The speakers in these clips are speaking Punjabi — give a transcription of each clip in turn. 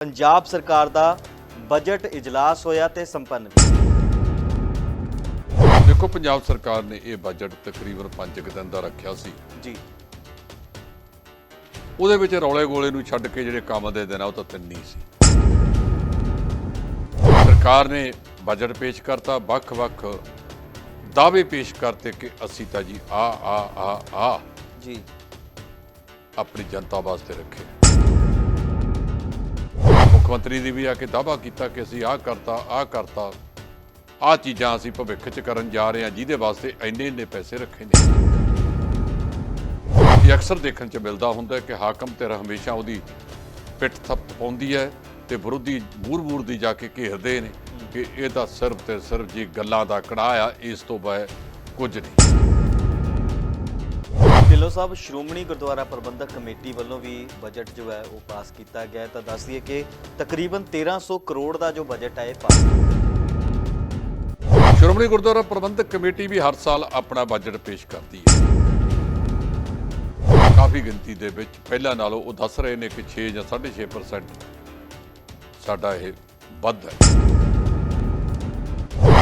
ਪੰਜਾਬ ਸਰਕਾਰ ਦਾ ਬਜਟ ਇਜਲਾਸ ਹੋਇਆ ਤੇ ਸੰਪੰਨ ਦੇਖੋ ਪੰਜਾਬ ਸਰਕਾਰ ਨੇ ਇਹ ਬਜਟ ਤਕਰੀਬਨ 5 ਕੁ ਦਿਨ ਦਾ ਰੱਖਿਆ ਸੀ। ਜੀ। ਉਹਦੇ ਵਿੱਚ ਰੌਲੇ ਗੋਲੇ ਨੂੰ ਛੱਡ ਕੇ ਜਿਹੜੇ ਕੰਮ ਦੇ ਦਿਨ ਆ ਉਹ ਤਾਂ ਤਿੰਨ ਹੀ ਸੀ। ਸਰਕਾਰ ਨੇ ਬਜਟ ਪੇਸ਼ ਕਰਤਾ ਵੱਖ-ਵੱਖ ਦਾਅਵੇ ਪੇਸ਼ ਕਰਤੇ ਕਿ ਅਸੀਂ ਤਾਂ ਜੀ ਆ ਆ ਆ ਆ ਜੀ। ਆਪਣੀ ਜਨਤਾ ਵਾਸਤੇ ਰੱਖੇ। ਮੰਤਰੀ ਦੀ ਵੀ ਆ ਕੇ ਦਾਅਵਾ ਕੀਤਾ ਕਿ ਅਸੀਂ ਆਹ ਕਰਤਾ ਆਹ ਕਰਤਾ। ਆਹ ਚੀਜ਼ਾਂ ਅਸੀਂ ਭਵਿੱਖ 'ਚ ਕਰਨ ਜਾ ਰਹੇ ਹਾਂ, ਜਿਹਦੇ ਵਾਸਤੇ ਇੰਨੇ ਇੰਨੇ ਪੈਸੇ ਰੱਖੇ ਨੇ। ਇਹ ਅਕਸਰ ਦੇਖਣ 'ਚ ਮਿਲਦਾ ਹੁੰਦਾ ਕਿ ਹਾਕਮ ਤੇ ਹਮੇਸ਼ਾ ਉਹਦੀ ਪਿੱਠ ਥੱਪ ਪਾਉਂਦੀ ਹੈ ਤੇ ਵਿਰੋਧੀ ਬੂਰ-ਬੂਰ ਦੀ ਜਾ ਕੇ ਘੇਰਦੇ ਨੇ ਕਿ ਇਹ ਤਾਂ ਸਿਰਫ ਤੇ ਸਿਰਫ ਜੀ ਗੱਲਾਂ ਦਾ ਕੜਾਹ ਆ, ਇਸ ਤੋਂ ਬਾਅਦ ਕੁਝ ਨਹੀਂ। ਢਿੱਲੋਂ ਸਾਹਿਬ ਸ਼੍ਰੋਮਣੀ ਗੁਰਦੁਆਰਾ ਪ੍ਰਬੰਧਕ ਕਮੇਟੀ ਵੱਲੋਂ ਵੀ ਬਜਟ ਜੋ ਹੈ ਉਹ ਪਾਸ ਕੀਤਾ ਗਿਆ ਹੈ। ਤਾਂ ਦੱਸ ਦਈਏ ਕਿ ਤਕਰੀਬਨ 1300 ਕਰੋੜ ਦਾ ਜੋ ਬਜਟ ਹੈ ਇਹ ਪਾਸ ਸ਼੍ਰੋਮਣੀ ਗੁਰਦੁਆਰਾ ਪ੍ਰਬੰਧਕ ਕਮੇਟੀ ਵੀ ਹਰ ਸਾਲ ਆਪਣਾ ਬਜਟ ਪੇਸ਼ ਕਰਦੀ ਹੈ। ਕਾਫੀ ਗਿਣਤੀ ਦੇ ਵਿੱਚ ਪਹਿਲਾਂ ਨਾਲੋਂ ਉਹ ਦੱਸ ਰਹੇ ਨੇ ਕਿ 6 ਜਾਂ 6.5% ਸਾਡਾ ਇਹ ਵੱਧ ਹੈ।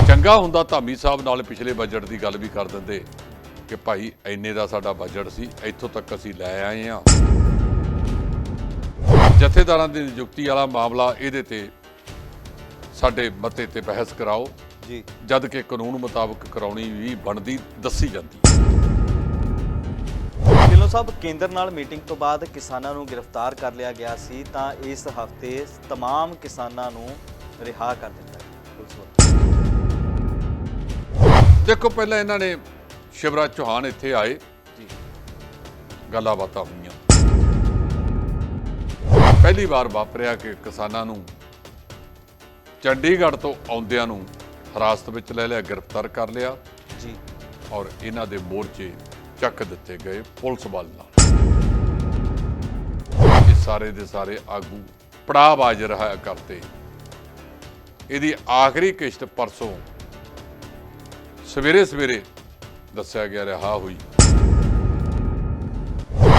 ਚੰਗਾ ਹੁੰਦਾ ਧਾਮੀ ਸਾਹਿਬ ਨਾਲ ਪਿਛਲੇ ਬਜਟ ਦੀ ਗੱਲ ਵੀ ਕਰ ਦਿੰਦੇ। ਕਿ ਭਾਈ ਇੰਨੇ ਦਾ ਸਾਡਾ ਬਜਟ ਸੀ ਇੱਥੋਂ ਤੱਕ ਅਸੀਂ ਲੈ ਆਏ ਹਾਂ ਜਥੇਦਾਰਾਂ ਦੀ ਨਿਯੁਕਤੀ ਵਾਲਾ ਮਾਮਲਾ ਇਹਦੇ ਤੇ ਸਾਡੇ ਮਤੇ ਤੇ ਬਹਿਸ ਕਰਾਓ ਜੀ ਜਦ ਕਿ ਕਾਨੂੰਨ ਮੁਤਾਬਕ ਕਰਾਉਣੀ ਵੀ ਬਣਦੀ ਦੱਸੀ ਜਾਂਦੀ ਹੈ ਢਿੱਲੋਂ ਸਾਹਿਬ ਕੇਂਦਰ ਨਾਲ ਮੀਟਿੰਗ ਤੋਂ ਬਾਅਦ ਕਿਸਾਨਾਂ ਨੂੰ ਗ੍ਰਿਫਤਾਰ ਕਰ ਲਿਆ ਗਿਆ ਸੀ ਤਾਂ ਇਸ ਹਫਤੇ तमाम ਕਿਸਾਨਾਂ ਨੂੰ ਰਿਹਾ ਕਰ ਦਿੱਤਾ ਗਿਆ ਪੁਲਿਸ ਵੱਲੋਂ ਦੇਖੋ ਪਹਿਲਾਂ ਇਹਨਾਂ ਨੇ ਸ਼ਿਵਰਾਜ ਚੌਹਾਨ ਇੱਥੇ ਆਏ। ਜੀ। ਗੱਲਾਂ ਬਾਤਾਂ ਹੋਈਆਂ। ਪਹਿਲੀ ਵਾਰ ਵਾਪਰਿਆ ਕਿ ਕਿਸਾਨਾਂ ਨੂੰ ਚੰਡੀਗੜ੍ਹ ਤੋਂ ਆਉਂਦਿਆਂ ਨੂੰ ਹਿਰਾਸਤ ਵਿੱਚ ਲੈ ਲਿਆ ਗ੍ਰਿਫਤਾਰ ਕਰ ਲਿਆ। ਜੀ। ਔਰ ਇਹਨਾਂ ਦੇ ਮੋਰਚੇ ਚੱਕ ਦਿੱਤੇ ਗਏ ਪੁਲਿਸ ਵੱਲ ਨਾਲ। ਇਹ ਸਾਰੇ ਦੇ ਸਾਰੇ ਆਗੂ ਪੜਾਅ ਰਿਹਾ ਕਰਤੇ ਇਹਦੀ ਆਖਰੀ ਕਿਸ਼ਤ ਪਰਸੋਂ ਸਵੇਰੇ ਸਵੇਰੇ ਦੱਸਿਆ ਗਿਆ ਰਿਹਾ ਹੋਈ।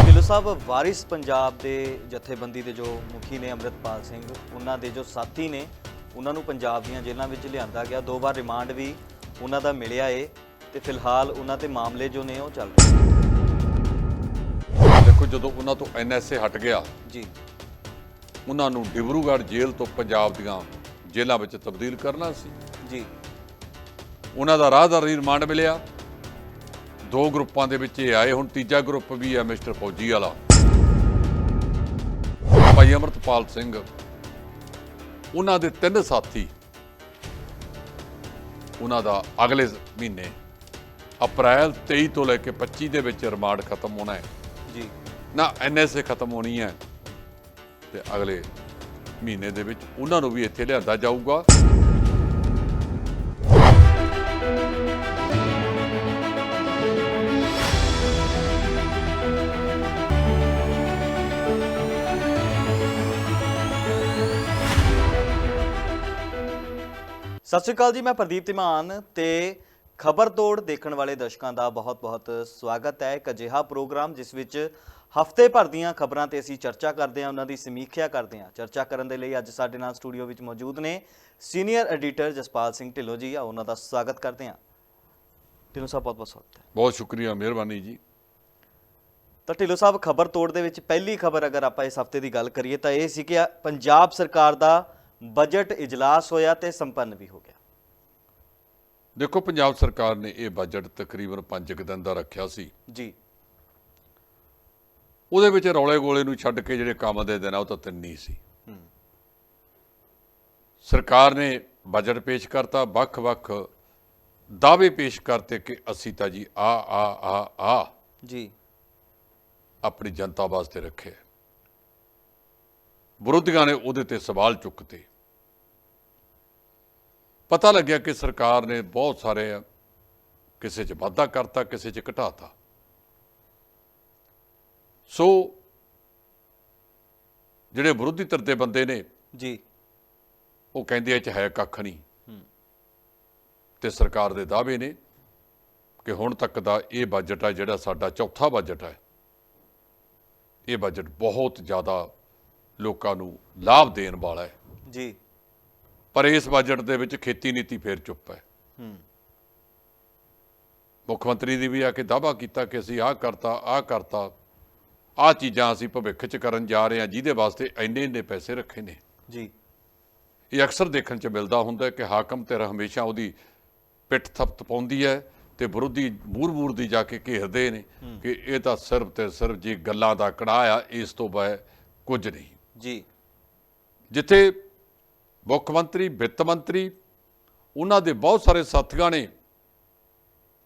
ਢਿੱਲੋਂ ਸਾਹਿਬ ਵਾਰਿਸ ਪੰਜਾਬ ਦੇ ਜਥੇਬੰਦੀ ਦੇ ਜੋ ਮੁਖੀ ਨੇ ਅੰਮ੍ਰਿਤਪਾਲ ਸਿੰਘ ਉਹਨਾਂ ਦੇ ਜੋ ਸਾਥੀ ਨੇ ਉਹਨਾਂ ਨੂੰ ਪੰਜਾਬ ਦੀਆਂ ਜੇਲ੍ਹਾਂ ਵਿੱਚ ਲਿਆਂਦਾ ਗਿਆ। ਦੋ ਵਾਰ ਰਿਮਾਂਡ ਵੀ ਉਹਨਾਂ ਦਾ ਮਿਲਿਆ ਏ ਤੇ ਫਿਲਹਾਲ ਉਹਨਾਂ ਤੇ ਮਾਮਲੇ ਜੋ ਨੇ ਉਹ ਚੱਲ ਰਹੇ ਦੇਖੋ ਜਦੋਂ ਉਹਨਾਂ ਤੋਂ ਐਨਐਸਏ ਹਟ ਗਿਆ ਜੀ। ਉਹਨਾਂ ਨੂੰ ਡਿਬਰੂਗੜ੍ਹ ਜੇਲ੍ਹ ਤੋਂ ਪੰਜਾਬ ਦੀਆਂ ਜੇਲ੍ਹਾਂ ਵਿੱਚ ਤਬਦੀਲ ਕਰਨਾ ਸੀ। ਜੀ। ਉਹਨਾਂ ਦਾ ਰਾਹਦਾਰੀ ਰਿਮਾਂਡ ਮਿਲਿਆ। ਦੋ ਗਰੁੱਪਾਂ ਦੇ ਵਿੱਚ ਇਹ ਆਏ ਹੁਣ ਤੀਜਾ ਗਰੁੱਪ ਵੀ ਹੈ ਮਿਸਟਰ ਫੌਜੀ ਵਾਲਾ। ਭਾਈ ਅਮਰਤਪਾਲ ਸਿੰਘ ਉਹਨਾਂ ਦੇ ਤਿੰਨ ਸਾਥੀ ਉਹਨਾਂ ਦਾ ਅਗਲੇ ਮਹੀਨੇ ਅਪ੍ਰੈਲ 23 ਤੋਂ ਲੈ ਕੇ 25 ਦੇ ਵਿੱਚ ਰਿਮਾਂਡ ਖਤਮ ਹੋਣਾ ਹੈ। ਜੀ। ਨਾ ਐਨਐਸਏ ਖਤਮ ਹੋਣੀ ਹੈ ਤੇ ਅਗਲੇ ਮਹੀਨੇ ਦੇ ਵਿੱਚ ਉਹਨਾਂ ਨੂੰ ਵੀ ਇੱਥੇ ਲਿਆਂਦਾ ਜਾਊਗਾ। ਸਤਿ ਸ਼੍ਰੀ ਅਕਾਲ ਜੀ ਮੈਂ ਪ੍ਰਦੀਪ ਧੀਮਾਨ ਤੇ ਖਬਰ ਤੋੜ ਦੇਖਣ ਵਾਲੇ ਦਰਸ਼ਕਾਂ ਦਾ ਬਹੁਤ-ਬਹੁਤ ਸਵਾਗਤ ਹੈ। ਇੱਕ ਅਜਿਹਾ ਪ੍ਰੋਗਰਾਮ ਜਿਸ ਵਿੱਚ ਹਫ਼ਤੇ ਭਰ ਦੀਆਂ ਖਬਰਾਂ ਤੇ ਅਸੀਂ ਚਰਚਾ ਕਰਦੇ ਹਾਂ ਉਹਨਾਂ ਦੀ ਸਮੀਖਿਆ ਕਰਦੇ ਹਾਂ। ਚਰਚਾ ਕਰਨ ਦੇ ਲਈ ਅੱਜ ਸਾਡੇ ਨਾਲ ਸਟੂਡੀਓ ਵਿੱਚ ਮੌਜੂਦ ਨੇ ਸੀਨੀਅਰ ਐਡੀਟਰ ਜਸਪਾਲ ਸਿੰਘ ਢਿੱਲੋਂ ਜੀ। ਆ ਉਹਨਾਂ ਦਾ ਸਵਾਗਤ ਕਰਦੇ ਹਾਂ। ਢਿੱਲੋਂ ਸਾਹਿਬ ਬਹੁਤ-ਬਹੁਤ ਸਵਾਗਤ ਹੈ। ਬਹੁਤ ਸ਼ੁਕਰੀਆ ਮਿਹਰਬਾਨੀ ਜੀ। ਤਾਂ ਢਿੱਲੋਂ ਸਾਹਿਬ ਖਬਰ ਤੋੜ ਦੇ ਵਿੱਚ ਪਹਿਲੀ ਖਬਰ ਅਗਰ ਆਪਾਂ ਇਸ ਹਫ਼ਤੇ ਦੀ ਗੱਲ ਕਰੀਏ ਤਾਂ ਇਹ ਸੀ ਕਿ ਪੰਜਾਬ ਸਰਕਾਰ ਦਾ ਬਜਟ ਇਜਲਾਸ ਹੋਇਆ ਤੇ ਸੰਪੰਨ ਵੀ ਹੋ ਗਿਆ। ਦੇਖੋ ਪੰਜਾਬ ਸਰਕਾਰ ਨੇ ਇਹ ਬਜਟ ਤਕਰੀਬਨ 5 ਕੁ ਦਿਨ ਦਾ ਰੱਖਿਆ ਸੀ। ਜੀ। ਉਹਦੇ ਵਿੱਚ ਰੌਲੇ ਗੋਲੇ ਨੂੰ ਛੱਡ ਕੇ ਜਿਹੜੇ ਕੰਮ ਦੇ ਦਿਨ ਆ ਉਹ ਤਾਂ ਤਿੰਨ ਹੀ ਸੀ। ਸਰਕਾਰ ਨੇ ਬਜਟ ਪੇਸ਼ ਕਰਤਾ ਵੱਖ-ਵੱਖ ਦਾਅਵੇ ਪੇਸ਼ ਕਰਤੇ ਕਿ ਅਸੀਂ ਤਾਂ ਜੀ ਆ ਆ ਆ ਆ ਜੀ। ਆਪਣੀ ਜਨਤਾ ਵਾਸਤੇ ਰੱਖੇ। ਵਿਰੋਧੀਆਂ ਨੇ ਉਹਦੇ ਤੇ ਸਵਾਲ ਚੁੱਕਤੇ। ਪਤਾ ਲੱਗਿਆ ਕਿ ਸਰਕਾਰ ਨੇ ਬਹੁਤ ਸਾਰੇ ਕਿਸੇ 'ਚ ਵਾਧਾ ਕਰਤਾ ਕਿਸੇ 'ਚ ਘਟਾਤਾ। ਸੋ ਜਿਹੜੇ ਵਿਰੋਧੀ ਧਿਰ ਦੇ ਬੰਦੇ ਨੇ ਜੀ। ਉਹ ਕਹਿੰਦੇ ਇਹ 'ਚ ਹੈ ਕੱਖ ਨਹੀਂ। ਤੇ ਸਰਕਾਰ ਦੇ ਦਾਅਵੇ ਨੇ ਕਿ ਹੁਣ ਤੱਕ ਦਾ ਇਹ ਬਜਟ ਹੈ ਜਿਹੜਾ ਸਾਡਾ ਚੌਥਾ ਬਜਟ ਹੈ ਇਹ ਬਜਟ ਬਹੁਤ ਜ਼ਿਆਦਾ ਲੋਕਾਂ ਨੂੰ ਲਾਭ ਦੇਣ ਵਾਲਾ ਹੈ। ਜੀ। ਪਰ ਇਸ ਬਜਟ ਦੇ ਵਿੱਚ ਖੇਤੀ ਨੀਤੀ ਫੇਰ ਚੁੱਪ ਹੈ। ਹੂੰ। ਮੁੱਖ ਮੰਤਰੀ ਨੇ ਵੀ ਆ ਕੇ ਦਾਅਵਾ ਕੀਤਾ ਕਿ ਅਸੀਂ ਆਹ ਕਰਤਾ ਆਹ ਕਰਤਾ। ਆਹ ਚੀਜ਼ਾਂ ਅਸੀਂ ਭਵਿੱਖ 'ਚ ਕਰਨ ਜਾ ਰਹੇ ਹਾਂ ਜਿਹਦੇ ਵਾਸਤੇ ਇੰਨੇ ਇੰਨੇ ਪੈਸੇ ਰੱਖੇ ਨੇ। ਜੀ। ਇਹ ਅਕਸਰ ਦੇਖਣ 'ਚ ਮਿਲਦਾ ਹੁੰਦਾ ਕਿ ਹਾਕਮ ਤੇਰਾ ਹਮੇਸ਼ਾ ਉਹਦੀ ਪਿੱਠ ਥਪਥ ਪਾਉਂਦੀ ਹੈ ਤੇ ਵਿਰੋਧੀ ਮੂਰ-ਮੂਰ ਦੀ ਜਾ ਕੇ ਘੇਰਦੇ ਨੇ ਕਿ ਇਹ ਤਾਂ ਸਿਰਫ ਤੇ ਸਿਰਫ ਜੀ ਗੱਲਾਂ ਦਾ ਕੜਾਹ ਆ ਇਸ ਤੋਂ ਬਾਅਦ ਕੁਝ ਨਹੀਂ। ਜੀ। ਜਿੱਥੇ ਮੁੱਖ ਮੰਤਰੀ ਵਿੱਤ ਮੰਤਰੀ ਉਹਨਾਂ ਦੇ ਬਹੁਤ ਸਾਰੇ ਸਾਥੀਆਂ ਨੇ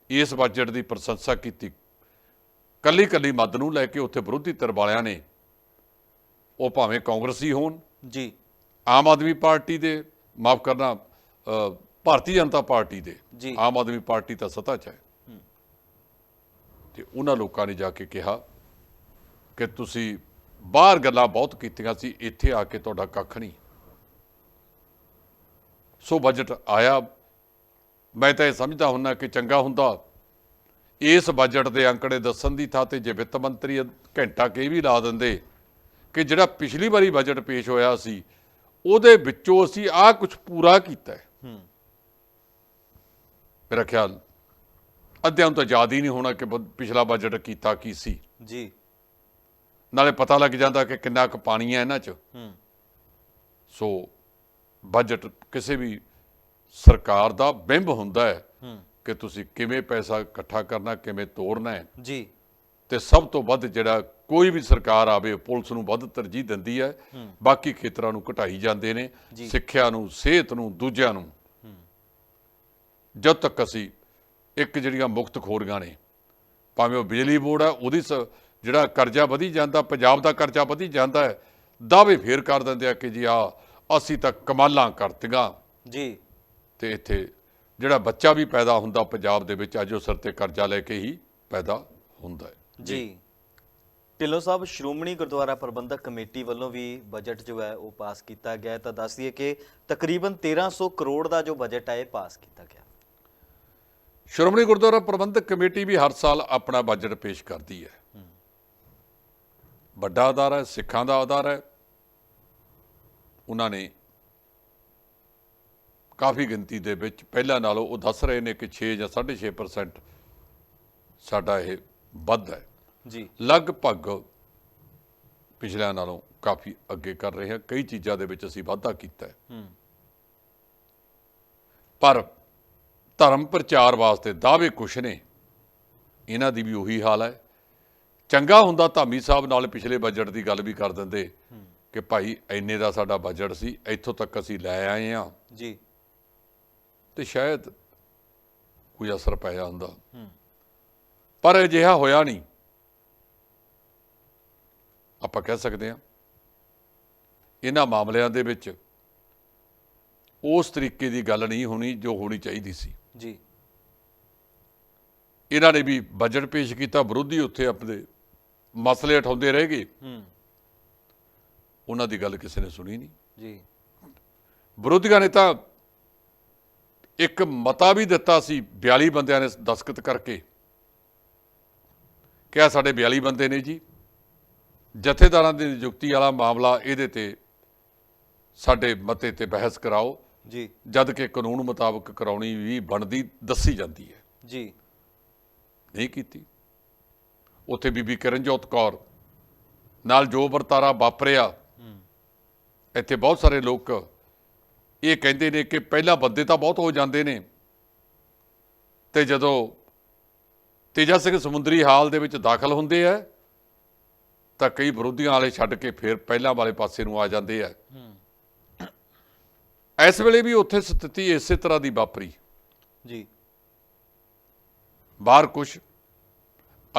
ਇਸ ਬਜਟ ਦੀ ਪ੍ਰਸ਼ੰਸਾ ਕੀਤੀ। ਕੱਲੀ ਕੱਲੀ ਮੱਦ ਨੂੰ ਲੈ ਕੇ ਉੱਥੇ ਵਿਰੋਧੀ ਧਿਰ ਵਾਲਿਆਂ ਨੇ ਉਹ ਭਾਵੇਂ ਕਾਂਗਰਸੀ ਹੋਣ ਜੀ। ਆਮ ਆਦਮੀ ਪਾਰਟੀ ਦੇ ਮਾਫ ਕਰਨਾ ਭਾਰਤੀ ਜਨਤਾ ਪਾਰਟੀ ਦੇ। ਆਮ ਆਦਮੀ ਪਾਰਟੀ ਤਾਂ ਸੱਤਾ 'ਚ ਹੈ। ਤੇ ਉਹਨਾਂ ਲੋਕਾਂ ਨੇ ਜਾ ਕੇ ਕਿਹਾ ਕਿ ਤੁਸੀਂ ਬਾਹਰ ਗੱਲਾਂ ਬਹੁਤ ਕੀਤੀਆਂ ਸੀ ਇੱਥੇ ਆ ਕੇ ਤੁਹਾਡਾ ਕੱਖ ਨਹੀਂ। ਸੋ ਬਜਟ ਆਇਆ। ਮੈਂ ਤਾਂ ਇਹ ਸਮਝਦਾ ਹੁੰਨਾ ਕਿ ਚੰਗਾ ਹੁੰਦਾ। ਇਸ ਬਜਟ ਦੇ ਅੰਕੜੇ ਦੱਸਣ ਦੀ ਥਾਂ ਤੇ ਜੇ ਵਿੱਤ ਮੰਤਰੀ ਘੰਟਾ ਕੇ ਵੀ ਲਾ ਦਿੰਦੇ ਕਿ ਜਿਹੜਾ ਪਿਛਲੀ ਵਾਰੀ ਬਜਟ ਪੇਸ਼ ਹੋਇਆ ਸੀ ਉਹਦੇ ਵਿੱਚੋਂ ਅਸੀਂ ਆਹ ਕੁਝ ਪੂਰਾ ਕੀਤਾ। ਹੈ। ਮੇਰਾ ਖਿਆਲ ਅੱਧਿਆਂ ਨੂੰ ਤਾਂ ਯਾਦ ਹੀ ਨਹੀਂ ਹੋਣਾ ਕਿ ਪਿਛਲਾ ਬਜਟ ਕੀਤਾ ਕੀ ਸੀ। ਜੀ। ਨਾਲੇ ਪਤਾ ਲੱਗ ਜਾਂਦਾ ਕਿ ਕਿੰਨਾ ਕੁ ਪਾਣੀ ਹੈ ਇਹਨਾਂ 'ਚ। ਹੂੰ। ਸੋ ਬਜਟ ਕਿਸੇ ਵੀ ਸਰਕਾਰ ਦਾ ਬਿੰਬ ਹੁੰਦਾ ਹੈ ਕਿ ਤੁਸੀਂ ਕਿਵੇਂ ਪੈਸਾ ਇਕੱਠਾ ਕਰਨਾ ਕਿਵੇਂ ਤੋਰਨਾ ਹੈ। ਜੀ। ਤੇ ਸਭ ਤੋਂ ਵੱਧ ਜਿਹੜਾ ਕੋਈ ਵੀ ਸਰਕਾਰ ਆਵੇ ਪੁਲਿਸ ਨੂੰ ਵੱਧ ਤਰਜੀਹ ਦਿੰਦੀ ਹੈ। ਬਾਕੀ ਖੇਤਰਾਂ ਨੂੰ ਘਟਾਈ ਜਾਂਦੇ ਨੇ। ਸਿੱਖਿਆ ਨੂੰ ਸਿਹਤ ਨੂੰ ਦੂਜਿਆਂ ਨੂੰ। ਜਦ ਤੱਕ ਅਸੀਂ ਇੱਕ ਜਿਹੜੀਆਂ ਮੁਕਤ ਖੋਰੀਆਂ ਨੇ ਭਾਵੇਂ ਉਹ ਬਿਜਲੀ ਬੋਰਡ ਹੈ ਉਹਦੀ ਜਿਹੜਾ ਕਰਜ਼ਾ ਵਧੀ ਜਾਂਦਾ ਪੰਜਾਬ ਦਾ ਕਰਜ਼ਾ ਵਧੀ ਜਾਂਦਾ ਹੈ ਦਾਅਵੇ ਫੇਰ ਕਰ ਦਿੰਦੇ ਆ ਕਿ ਜੀ ਆ ਅਸੀਂ ਤਾਂ ਕਮਾਲਾਂ ਕਰਤੀਆਂ। ਜੀ। ਤੇ ਇੱਥੇ ਜਿਹੜਾ ਬੱਚਾ ਵੀ ਪੈਦਾ ਹੁੰਦਾ ਪੰਜਾਬ ਦੇ ਵਿੱਚ ਅੱਜ ਉਹ ਸਿਰ ਤੇ ਕਰਜ਼ਾ ਲੈ ਕੇ ਹੀ ਪੈਦਾ ਹੁੰਦਾ ਹੈ। ਜੀ। ਢਿੱਲੋਂ ਸਾਹਿਬ ਸ਼੍ਰੋਮਣੀ ਗੁਰਦੁਆਰਾ ਪ੍ਰਬੰਧਕ ਕਮੇਟੀ ਵੱਲੋਂ ਵੀ ਬਜਟ ਜੋ ਹੈ ਉਹ ਪਾਸ ਕੀਤਾ ਗਿਆ ਤਾਂ ਦੱਸ ਦਈਏ ਕਿ ਤਕਰੀਬਨ 1300 ਕਰੋੜ ਦਾ ਜੋ ਬਜਟ ਹੈ ਇਹ ਪਾਸ ਕੀਤਾ ਗਿਆ। ਸ਼੍ਰੋਮਣੀ ਗੁਰਦੁਆਰਾ ਪ੍ਰਬੰਧਕ ਕਮੇਟੀ ਵੀ ਹਰ ਸਾਲ ਆਪਣਾ ਬਜਟ ਪੇਸ਼ ਕਰਦੀ ਹੈ। ਵੱਡਾ ਅਦਾਰਾ ਹੈ ਸਿੱਖਾਂ ਦਾ ਅਦਾਰਾ ਹੈ। ਉਹਨਾਂ ਨੇ ਕਾਫੀ ਗਿਣਤੀ ਦੇ ਵਿੱਚ ਪਹਿਲਾਂ ਨਾਲੋਂ ਉਹ ਦੱਸ ਰਹੇ ਨੇ ਕਿ 6 ਜਾਂ 6.5% ਸਾਡਾ ਇਹ ਵੱਧ ਹੈ। ਜੀ। ਲਗਭਗ ਪਿਛਲਿਆਂ ਨਾਲੋਂ ਕਾਫੀ ਅੱਗੇ ਕਰ ਰਹੇ ਹਾਂ। ਕਈ ਚੀਜ਼ਾਂ ਦੇ ਵਿੱਚ ਅਸੀਂ ਵਾਧਾ ਕੀਤਾ ਹੈ। ਹੂੰ। ਪਰ ਧਰਮ ਪ੍ਰਚਾਰ ਵਾਸਤੇ ਦਾਅਵੇ ਕੁਛ ਨੇ। ਇਹਨਾਂ ਦੀ ਵੀ ਉਹੀ ਹਾਲ ਹੈ। ਚੰਗਾ ਹੁੰਦਾ ਧਾਮੀ ਸਾਹਿਬ ਨਾਲ ਪਿਛਲੇ ਬਜਟ ਦੀ ਗੱਲ ਵੀ ਕਰ ਦਿੰਦੇ ਕਿ ਭਾਈ ਇੰਨੇ ਦਾ ਸਾਡਾ ਬਜਟ ਸੀ ਇੱਥੋਂ ਤੱਕ ਅਸੀਂ ਲੈ ਆਏ ਆ ਜੀ। ਤੇ ਸ਼ਾਇਦ ਕੋਈ ਅਸਰ ਪਿਆ ਹੁੰਦਾ। ਪਰ ਅਜਿਹਾ ਹੋਇਆ ਨਹੀਂ। ਆਪਾਂ ਕਹਿ ਸਕਦੇ ਹਾਂ ਇਹਨਾਂ ਮਾਮਲਿਆਂ ਦੇ ਵਿੱਚ ਉਸ ਤਰੀਕੇ ਦੀ ਗੱਲ ਨਹੀਂ ਹੋਣੀ ਜੋ ਹੋਣੀ ਚਾਹੀਦੀ ਸੀ। ਜੀ। ਇਹਨਾਂ ਨੇ ਵੀ ਬਜਟ ਪੇਸ਼ ਕੀਤਾ ਵਿਰੋਧੀ ਉੱਥੇ ਆਪਣੇ ਮਸਲੇ ਉਠਾਉਂਦੇ ਰਹਿ ਗਏ ਹੂੰ। ਉਹਨਾਂ ਦੀ ਗੱਲ ਕਿਸੇ ਨੇ ਸੁਣੀ ਨਹੀਂ। ਜੀ। ਵਿਰੋਧੀਆਂ ਨੇ ਤਾਂ ਇੱਕ ਮਤਾ ਵੀ ਦਿੱਤਾ ਸੀ 42 ਬੰਦਿਆਂ ਨੇ ਦਸਖਤ ਕਰਕੇ। ਕਿਹਾ ਸਾਡੇ 42 ਬੰਦੇ ਨੇ ਜੀ। ਜਥੇਦਾਰਾਂ ਦੀ ਨਿਯੁਕਤੀ ਵਾਲਾ ਮਾਮਲਾ ਇਹਦੇ ਤੇ ਸਾਡੇ ਮਤੇ ਤੇ ਬਹਿਸ ਕਰਾਓ। ਜੀ। ਜਦ ਕਿ ਕਾਨੂੰਨ ਮੁਤਾਬਕ ਕਰਾਉਣੀ ਵੀ ਬਣਦੀ ਦੱਸੀ ਜਾਂਦੀ ਹੈ। ਜੀ। ਨਹੀਂ ਕੀਤੀ। ਉੱਥੇ ਬੀਬੀ ਕਿਰਨਜੋਤ ਕੌਰ। ਨਾਲ ਜੋ ਵਰਤਾਰਾ ਵਾਪਰਿਆ ਇੱਥੇ ਬਹੁਤ ਸਾਰੇ ਲੋਕ ਇਹ ਕਹਿੰਦੇ ਨੇ ਕਿ ਪਹਿਲਾਂ ਬੰਦੇ ਤਾਂ ਬਹੁਤ ਹੋ ਜਾਂਦੇ ਨੇ। ਤੇ ਜਦੋਂ ਤੇਜਾ ਸਿੰਘ ਸਮੁੰਦਰੀ ਹਾਲ ਦੇ ਵਿੱਚ ਦਾਖਲ ਹੁੰਦੇ ਆ ਤਾਂ ਕਈ ਵਿਰੋਧੀਆਂ ਵਾਲੇ ਛੱਡ ਕੇ ਫਿਰ ਪਹਿਲਾਂ ਵਾਲੇ ਪਾਸੇ ਨੂੰ ਆ ਜਾਂਦੇ ਆ। ਇਸ ਵੇਲੇ ਵੀ ਉੱਥੇ ਸਥਿਤੀ ਇਸੇ ਤਰ੍ਹਾਂ ਦੀ ਵਾਪਰੀ। ਜੀ। ਬਾਹਰ ਕੁਛ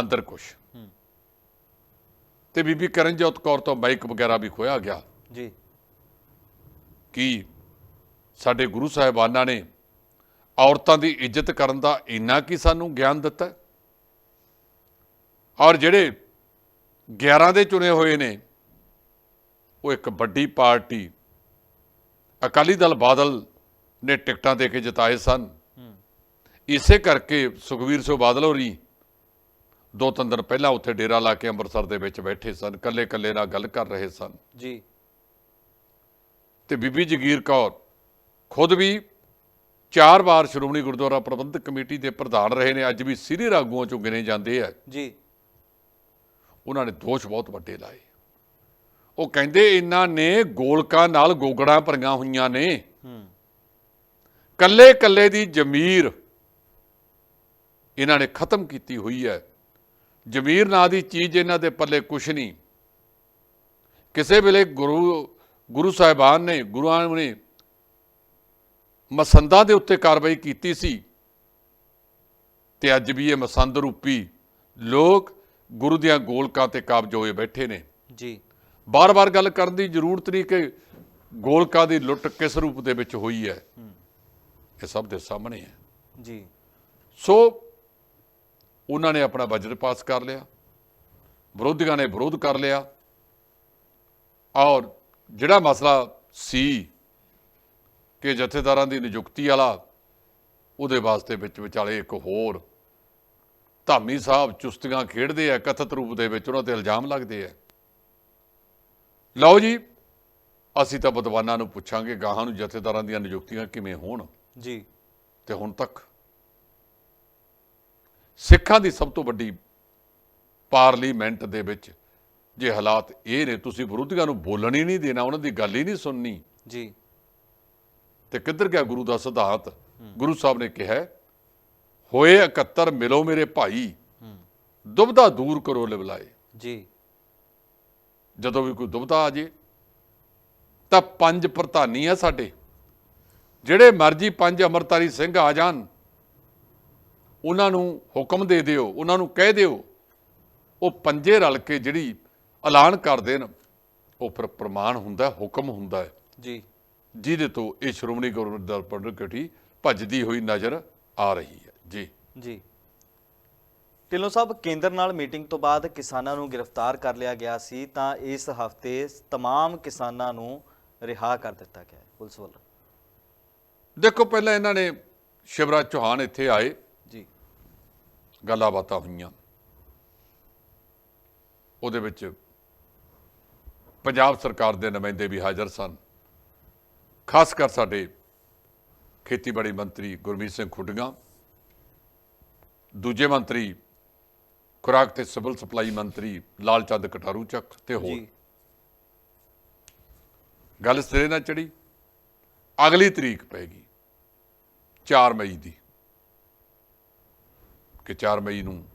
ਅੰਦਰ ਕੁਛ ਤੇ ਬੀਬੀ ਕਰਨਜੋਤ ਕੌਰ ਤੋਂ ਮਾਈਕ ਵਗੈਰਾ ਵੀ ਖੋਇਆ ਗਿਆ। ਜੀ। ਕਿ ਸਾਡੇ ਗੁਰੂ ਸਾਹਿਬਾਨਾਂ ਨੇ ਔਰਤਾਂ ਦੀ ਇੱਜ਼ਤ ਕਰਨ ਦਾ ਇੰਨਾ ਕੀ ਸਾਨੂੰ ਗਿਆਨ ਦਿੱਤਾ? ਔਰ ਜਿਹੜੇ 11 ਦੇ ਚੁਣੇ ਹੋਏ ਨੇ ਉਹ ਇੱਕ ਵੱਡੀ ਪਾਰਟੀ ਅਕਾਲੀ ਦਲ ਬਾਦਲ ਨੇ ਟਿਕਟਾਂ ਦੇ ਕੇ ਜਿਤਾਏ ਸਨ। ਇਸੇ ਕਰਕੇ ਸੁਖਵੀਰ ਸਿੰਘ ਬਾਦਲ ਹੋਰੀ ਦੋ ਤਿੰਨ ਦਿਨ ਪਹਿਲਾਂ ਉੱਥੇ ਡੇਰਾ ਲਾ ਕੇ ਅੰਮ੍ਰਿਤਸਰ ਦੇ ਵਿੱਚ ਬੈਠੇ ਸਨ ਕੱਲੇ ਕੱਲੇ ਨਾਲ ਗੱਲ ਕਰ ਰਹੇ ਸਨ। ਜੀ। ਤੇ ਬੀਬੀ ਜਗੀਰ ਕੌਰ ਖੁਦ ਵੀ ਚਾਰ ਵਾਰ ਸ਼੍ਰੋਮਣੀ ਗੁਰਦੁਆਰਾ ਪ੍ਰਬੰਧਕ ਕਮੇਟੀ ਦੇ ਪ੍ਰਧਾਨ ਰਹੇ ਨੇ ਅੱਜ ਵੀ ਸੀਨੀਅਰ ਆਗੂਆਂ ਚੋਂ ਗਿਣੇ ਜਾਂਦੇ ਆ। ਜੀ। ਉਹਨਾਂ ਨੇ ਦੋਸ਼ ਬਹੁਤ ਵੱਡੇ ਲਾਏ। ਉਹ ਕਹਿੰਦੇ ਇਹਨਾਂ ਨੇ ਗੋਲਕਾਂ ਨਾਲ ਗੋਗੜਾਂ ਭਰੀਆਂ ਹੋਈਆਂ ਨੇ। ਹੂੰ। ਕੱਲੇ ਕੱਲੇ ਦੀ ਜ਼ਮੀਰ ਇਹਨਾਂ ਨੇ ਖਤਮ ਕੀਤੀ ਹੋਈ ਹੈ। ਜ਼ਮੀਰ ਨਾਂ ਦੀ ਚੀਜ਼ ਇਹਨਾਂ ਦੇ ਪੱਲੇ ਕੁਛ ਨਹੀਂ। ਕਿਸੇ ਵੇਲੇ ਗੁਰੂ ਗੁਰੂ ਸਾਹਿਬਾਨ ਨੇ ਗੁਰੂਆਂ ਨੇ ਮਸੰਦਾਂ ਦੇ ਉੱਤੇ ਕਾਰਵਾਈ ਕੀਤੀ ਸੀ ਤੇ ਅੱਜ ਵੀ ਇਹ ਮਸੰਦ ਰੂਪੀ ਲੋਕ ਗੁਰੂ ਦੀਆਂ ਗੋਲਕਾਂ ਤੇ ਕਾਬਜ ਹੋਏ ਬੈਠੇ ਨੇ। ਜੀ। ਬਾਰ-ਬਾਰ ਗੱਲ ਕਰਨ ਦੀ ਜ਼ਰੂਰਤ ਨਹੀਂ ਕਿ ਗੋਲਕਾਂ ਦੀ ਲੁੱਟ ਕਿਸ ਰੂਪ ਦੇ ਵਿੱਚ ਹੋਈ ਹੈ। ਇਹ ਸਭ ਦੇ ਸਾਹਮਣੇ ਹੈ। ਜੀ। ਸੋ ਉਹਨਾਂ ਨੇ ਆਪਣਾ ਬਜਟ ਪਾਸ ਕਰ ਲਿਆ। ਵਿਰੋਧੀਆਂ ਨੇ ਵਿਰੋਧ ਕਰ ਲਿਆ। ਔਰ ਜਿਹੜਾ ਮਸਲਾ ਸੀ ਕਿ ਜਥੇਦਾਰਾਂ ਦੀ ਨਿਯੁਕਤੀ ਵਾਲਾ ਉਹਦੇ ਵਾਸਤੇ ਵਿੱਚ ਵਿਚਾਲੇ ਇੱਕ ਹੋਰ ਧਾਮੀ ਸਾਹਿਬ ਚੁਸਤੀਆਂ ਖੇਡਦੇ ਆ ਕਥਿਤ ਰੂਪ ਦੇ ਵਿੱਚ ਉਹਨਾਂ ਤੇ ਇਲਜ਼ਾਮ ਲੱਗਦੇ ਆ। ਲਓ ਜੀ ਅਸੀਂ ਤਾਂ ਵਿਦਵਾਨਾਂ ਨੂੰ ਪੁੱਛਾਂਗੇ ਗਾਹਾਂ ਨੂੰ ਜਥੇਦਾਰਾਂ ਦੀਆਂ ਨਿਯੁਕਤੀਆਂ ਕਿਵੇਂ ਹੋਣ? ਜੀ। ਤੇ ਹੁਣ ਤੱਕ ਸਿੱਖਾਂ ਦੀ ਸਭ ਤੋਂ ਵੱਡੀ ਪਾਰਲੀਮੈਂਟ ਦੇ ਵਿੱਚ ਜੇ ਹਾਲਾਤ ਇਹ ਨੇ ਤੁਸੀਂ ਵਿਰੋਧੀਆਂ ਨੂੰ ਬੋਲਣ ਹੀ ਨਹੀਂ ਦੇਣਾ ਉਹਨਾਂ ਦੀ ਗੱਲ ਹੀ ਨਹੀਂ ਸੁਣਨੀ। ਜੀ। ਤੇ ਕਿੱਧਰ ਗਿਆ ਗੁਰੂ ਦਾ ਸਿਧਾਂਤ? ਗੁਰੂ ਸਾਹਿਬ ਨੇ ਕਿਹਾ ਹੋਏ 71 ਮਿਲੋ ਮੇਰੇ ਭਾਈ। ਦੁਬਦਾ ਦੂਰ ਕਰੋ ਲਿਵਲਾਏ। ਜੀ। ਜਦੋਂ ਵੀ ਕੋਈ ਦੁਬਦਾ ਆ ਜੇ ਤਾਂ ਪੰਜ ਪ੍ਰਧਾਨੀ ਆ ਸਾਡੇ। ਜਿਹੜੇ ਮਰਜ਼ੀ ਪੰਜ ਅਮਰਤਾਰੀ ਸਿੰਘ ਆ ਜਾਣ ਉਹਨਾਂ ਨੂੰ ਹੁਕਮ ਦੇ ਦਿਓ ਉਹਨਾਂ ਨੂੰ ਕਹਿ ਦਿਓ ਉਹ ਪੰਜੇ ਰਲ ਕੇ ਜਿਹੜੀ ਐਲਾਨ ਕਰ ਦੇਣ ਉਹ ਫਿਰ ਪ੍ਰਮਾਣ ਹੁੰਦਾ ਹੁਕਮ ਹੁੰਦਾ ਹੈ। ਜੀ। ਜਿਹਦੇ ਤੋਂ ਇਹ ਸ਼੍ਰੋਮਣੀ ਗੁਰਦੁਆਰਾ ਪ੍ਰਬੰਧਕ ਕਮੇਟੀ ਭੱਜਦੀ ਹੋਈ ਨਜ਼ਰ ਆ ਰਹੀ ਹੈ। ਜੀ। ਜੀ। ਢਿੱਲੋਂ ਸਾਹਿਬ ਕੇਂਦਰ ਨਾਲ ਮੀਟਿੰਗ ਤੋਂ ਬਾਅਦ ਕਿਸਾਨਾਂ ਨੂੰ ਗ੍ਰਿਫਤਾਰ ਕਰ ਲਿਆ ਗਿਆ ਸੀ ਤਾਂ ਇਸ ਹਫ਼ਤੇ ਤਮਾਮ ਕਿਸਾਨਾਂ ਨੂੰ ਰਿਹਾ ਕਰ ਦਿੱਤਾ ਗਿਆ ਪੁਲਿਸ ਵੱਲੋਂ। ਦੇਖੋ ਪਹਿਲਾਂ ਇਹਨਾਂ ਨੇ ਸ਼ਿਵਰਾਜ ਚੌਹਾਨ ਇੱਥੇ ਆਏ। ਗੱਲਾਂ ਬਾਤਾਂ ਹੋਈਆਂ। ਉਹਦੇ ਵਿੱਚ ਪੰਜਾਬ ਸਰਕਾਰ ਦੇ ਨੁਮਾਇੰਦੇ ਵੀ ਹਾਜ਼ਰ ਸਨ। ਖਾਸ ਕਰ ਸਾਡੇ ਖੇਤੀਬਾੜੀ ਮੰਤਰੀ ਗੁਰਮੀਤ ਸਿੰਘ ਖੁੱਡੀਆਂ ਦੂਜੇ ਮੰਤਰੀ ਖੁਰਾਕ ਤੇ ਸਿਵਲ ਸਪਲਾਈ ਮੰਤਰੀ ਲਾਲ ਚੰਦ ਕਟਾਰੂ ਚੱਕ ਤੇ ਹੋਰ। ਗੱਲ ਸਿਰੇ ਨਾਲ ਚੜੀ ਅਗਲੀ ਤਰੀਕ ਪੈਗੀ 4 ਮਈ ਦੀ। ਕਿ 4 ਮਈ ਨੂੰ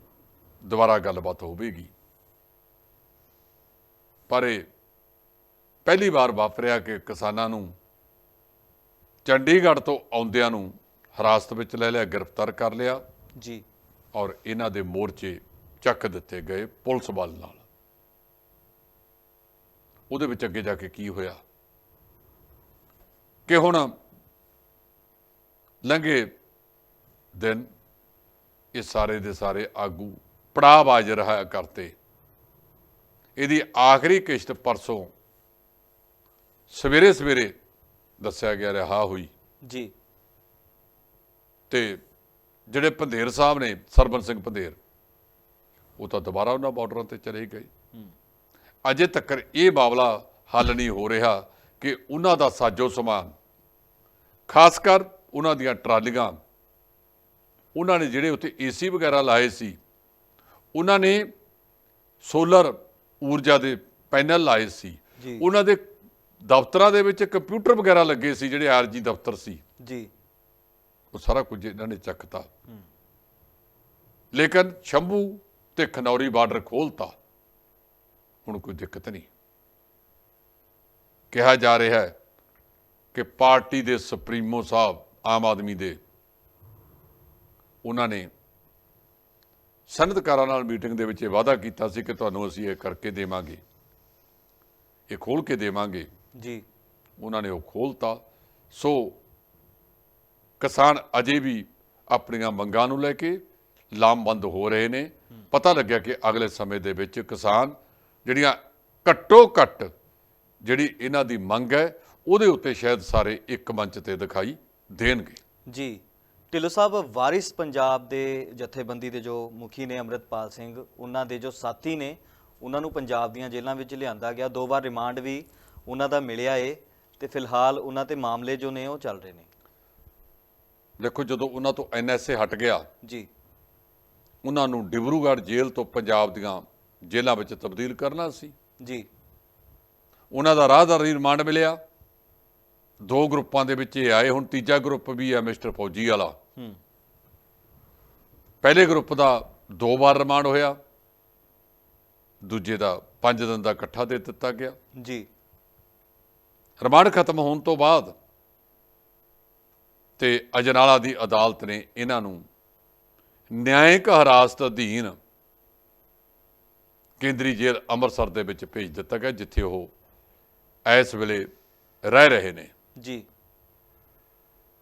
ਦੁਬਾਰਾ ਗੱਲਬਾਤ ਹੋਵੇਗੀ। ਪਰ ਇਹ ਪਹਿਲੀ ਵਾਰ ਵਾਪਰਿਆ ਕਿ ਕਿਸਾਨਾਂ ਨੂੰ ਚੰਡੀਗੜ੍ਹ ਤੋਂ ਆਉਂਦਿਆਂ ਨੂੰ ਹਿਰਾਸਤ ਵਿੱਚ ਲੈ ਲਿਆ ਗ੍ਰਿਫਤਾਰ ਕਰ ਲਿਆ ਜੀ। ਔਰ ਇਹਨਾਂ ਦੇ ਮੋਰਚੇ ਚੱਕ ਦਿੱਤੇ ਗਏ ਪੁਲਿਸ ਬਲ ਨਾਲ। ਉਹਦੇ ਵਿੱਚ ਅੱਗੇ ਜਾ ਕੇ ਕੀ ਹੋਇਆ? ਕਿ ਹੁਣ ਲੰਘੇ ਦਿਨ ਇਹ ਸਾਰੇ ਦੇ ਸਾਰੇ ਆਗੂ ਪੜਾਅ ਬਾਜ ਰਹਾ ਕਰਤੇ। ਇਹਦੀ ਆਖਰੀ ਕਿਸ਼ਤ ਪਰਸੋਂ ਸਵੇਰੇ ਸਵੇਰੇ ਦੱਸਿਆ ਗਿਆ ਰਿਹਾ ਹੋਈ। ਜੀ। ਤੇ ਜਿਹੜੇ ਪੰਧੇਰ ਸਾਹਿਬ ਨੇ ਸਰਬਨ ਸਿੰਘ ਪੰਧੇਰ ਉਹ ਤਾਂ ਦੁਬਾਰਾ ਉਹਨਾਂ ਬਾਰਡਰਾਂ ਤੇ ਚਲੇ ਗਏ। ਅਜੇ ਤੱਕ ਇਹ ਮਾਮਲਾ ਹੱਲ ਨਹੀਂ ਹੋ ਰਿਹਾ ਕਿ ਉਹਨਾਂ ਦਾ ਸਾਜੋ ਸਮਾਨ ਖਾਸ ਕਰ ਉਹਨਾਂ ਦੀਆਂ ਟਰਾਲੀਆਂ ਉਹਨਾਂ ਨੇ ਜਿਹੜੇ ਉੱਤੇ ਏਸੀ ਵਗੈਰਾ ਲਾਏ ਸੀ ਉਹਨਾਂ ਨੇ ਸੋਲਰ ਊਰਜਾ ਦੇ ਪੈਨਲ ਲਾਏ ਸੀ। ਉਹਨਾਂ ਦੇ ਦਫ਼ਤਰਾਂ ਦੇ ਵਿੱਚ ਕੰਪਿਊਟਰ ਵਗੈਰਾ ਲੱਗੇ ਸੀ ਜਿਹੜੇ ਆਰਜੀ ਦਫ਼ਤਰ ਸੀ। ਜੀ। ਉਹ ਸਾਰਾ ਕੁਝ ਇਹਨਾਂ ਨੇ ਚੱਕਤਾ। ਲੇਕਿਨ ਸ਼ੰਭੂ ਤੇ ਖਨੌਰੀ ਬਾਰਡਰ ਖੋਲਤਾ। ਹੁਣ ਕੋਈ ਦਿੱਕਤ ਨਹੀਂ। ਕਿਹਾ ਜਾ ਰਿਹਾ ਹੈ ਕਿ ਪਾਰਟੀ ਦੇ ਸੁਪਰੀਮੋ ਸਾਹਿਬ ਆਮ ਆਦਮੀ ਦੇ ਉਹਨਾਂ ਨੇ ਸਨਅਤਕਾਰਾਂ ਨਾਲ ਮੀਟਿੰਗ ਦੇ ਵਿੱਚ ਇਹ ਵਾਅਦਾ ਕੀਤਾ ਸੀ ਕਿ ਤੁਹਾਨੂੰ ਅਸੀਂ ਇਹ ਕਰਕੇ ਦੇਵਾਂਗੇ ਇਹ ਖੋਲ ਕੇ ਦੇਵਾਂਗੇ। ਜੀ। ਉਹਨਾਂ ਨੇ ਉਹ ਖੋਲਤਾ ਸੋ ਕਿਸਾਨ ਅਜੇ ਵੀ ਆਪਣੀਆਂ ਮੰਗਾਂ ਨੂੰ ਲੈ ਕੇ ਲਾਮਬੰਦ ਹੋ ਰਹੇ ਨੇ। ਪਤਾ ਲੱਗਿਆ ਕਿ ਅਗਲੇ ਸਮੇਂ ਦੇ ਵਿੱਚ ਕਿਸਾਨ ਜਿਹੜੀਆਂ ਘੱਟੋ ਘੱਟ ਜਿਹੜੀ ਇਹਨਾਂ ਦੀ ਮੰਗ ਹੈ ਉਹਦੇ ਉੱਤੇ ਸ਼ਾਇਦ ਸਾਰੇ ਇੱਕ ਮੰਚ ਤੇ ਦਿਖਾਈ ਦੇਣਗੇ। ਜੀ। ਢਿੱਲੋਂ ਸਾਹਿਬ ਵਾਰਿਸ ਪੰਜਾਬ ਦੇ ਜਥੇਬੰਦੀ ਦੇ ਜੋ ਮੁਖੀ ਨੇ ਅੰਮ੍ਰਿਤਪਾਲ ਸਿੰਘ ਉਹਨਾਂ ਦੇ ਜੋ ਸਾਥੀ ਨੇ ਉਹਨਾਂ ਨੂੰ ਪੰਜਾਬ ਦੀਆਂ ਜੇਲ੍ਹਾਂ ਵਿੱਚ ਲਿਆਂਦਾ ਗਿਆ। ਦੋ ਵਾਰ ਰਿਮਾਂਡ ਵੀ ਉਹਨਾਂ ਦਾ ਮਿਲਿਆ ਏ ਤੇ ਫਿਲਹਾਲ ਉਹਨਾਂ ਤੇ ਮਾਮਲੇ ਜੋ ਨੇ ਉਹ ਚੱਲ ਰਹੇ ਨੇ। ਦੇਖੋ ਜਦੋਂ ਉਹਨਾਂ ਤੋਂ ਐਨਐਸਏ ਹਟ ਗਿਆ ਜੀ। ਉਹਨਾਂ ਨੂੰ ਡਿਬਰੂਗੜ੍ਹ ਜੇਲ੍ਹ ਤੋਂ ਪੰਜਾਬ ਦੀਆਂ ਜੇਲ੍ਹਾਂ ਵਿੱਚ ਤਬਦੀਲ ਕਰਨਾ ਸੀ। ਜੀ। ਉਹਨਾਂ ਦਾ ਰਾਹਦਾਰੀ ਰਿਮਾਂਡ ਮਿਲਿਆ। ਦੋ ਗਰੁੱਪਾਂ ਦੇ ਵਿੱਚ ਇਹ ਆਏ ਹੁਣ ਤੀਜਾ ਗਰੁੱਪ ਵੀ ਹੈ ਮਿਸਟਰ ਫੌਜੀ ਵਾਲਾ। ਹੂੰ। ਪਹਿਲੇ ਗਰੁੱਪ ਦਾ ਦੋ ਵਾਰ ਰਿਮਾਂਡ ਹੋਇਆ ਦੂਜੇ ਦਾ 5 ਦਿਨ ਦਾ ਇਕੱਠਾ ਦੇ ਦਿੱਤਾ ਗਿਆ। ਜੀ। ਰਿਮਾਂਡ ਖਤਮ ਹੋਣ ਤੋਂ ਬਾਅਦ ਤੇ ਅਜਨਾਲਾ ਦੀ ਅਦਾਲਤ ਨੇ ਇਹਨਾਂ ਨੂੰ ਨਿਆਇਕ ਹਿਰਾਸਤ ਅਧੀਨ ਕੇਂਦਰੀ ਜੇਲ੍ਹ ਅੰਮ੍ਰਿਤਸਰ ਦੇ ਵਿੱਚ ਭੇਜ ਦਿੱਤਾ ਗਿਆ ਜਿੱਥੇ ਉਹ ਇਸ ਵੇਲੇ ਰਹਿ ਰਹੇ ਨੇ। ਜੀ।